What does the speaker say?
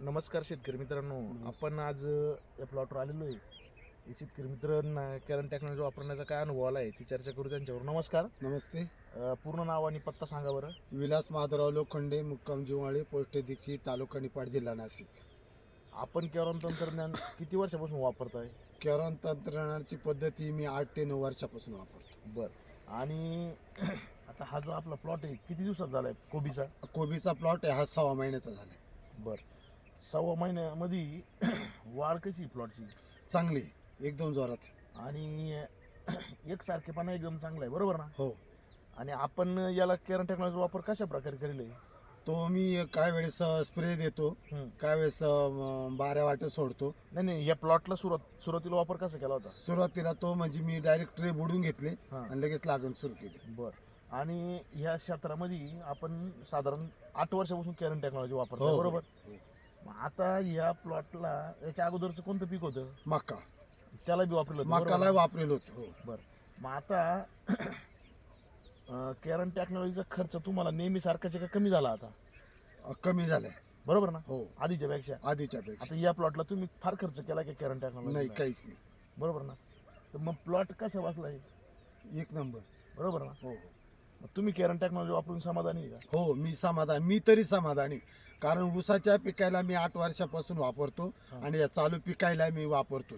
नमस्कार शेतकरी मित्रांनो. आपण आज या प्लॉटवर आलेलो आहे. हे शेतकरी मित्रांना कॅरन टेक्नॉलॉजी वापरण्याचा काय अनुभव आला आहे ती चर्चा करू त्यांच्यावर. नमस्कार. नमस्ते. अ, पूर्ण नाव आणि पत्ता सांगा बरं. विलास माधवराव लोखंडे मुक्काम जिवाळे पोस्ट दीक्षित तालुका निपाड जिल्हा नाशिक. आपण कॅरॉन तंत्रज्ञान किती वर्षापासून वापरताय? कॅरॉन तंत्रज्ञानाची पद्धती मी आठ ते नऊ वर्षापासून वापरतो. बर. आणि आता हा जो आपला प्लॉट आहे किती दिवसात झालाय? कोबीचा? कोबीचा प्लॉट आहे हा सहा महिन्याचा झाला बर. सव्वा महिन्यामध्ये वाढ कशी प्लॉटची चांगली एकदम जोरात. आणि एकसारखेपणा एकदम चांगला आहे बरोबर ना? हो. आणि आपण याला कॅरन टेक्नॉलॉजी वापर कशा प्रकारे करेल आहे? तो मी काय वेळेस स्प्रे देतो हम्म. काय वेळेस अं, बाऱ्या वाटे सोडतो. नाही नाही या प्लॉटला सुरुवात सुरुवातीला वापर कसा केला होता? सुरुवातीला तो म्हणजे मी डायरेक्ट ट्रे बुडून घेतले हा. आणि लगेच लागण सुरू केली. बर. आणि ह्या क्षेत्रामध्ये आपण साधारण आठ वर्षापासून कॅरन टेक्नॉलॉजी वापरतो हो, हो. बरोबर? मग आता या प्लॉटला याच्या अगोदरचं कोणतं पीक होतं? मका. त्याला बी वापरलं होतं, मकाला? वापरेल होतो हो. मग आता कॅरन टेक्नॉलॉजीचा खर्च तुम्हाला नेहमी सारखाच का कमी झाला आता? अं, कमी झालाय. बरोबर ना? हो. आधीच्या पेक्षा? आधीच्या पेक्षा. आता या प्लॉटला तुम्ही फार खर्च केला की कॅरन नाही टेक्नॉलॉजी काहीच नाही. बरोबर ना? तर मग प्लॉट कसा बसलाय एक नंबर. बरोबर ना? हो मग तुम्ही कॅरन टेक्नॉलॉजी वापरून समाधानी आहे का? हो मी समाधान मी तरी समाधानी. कारण ऊसाच्या पिकायला मी आठ वर्षापासून वापरतो. आणि या चालू पिकायला मी वापरतो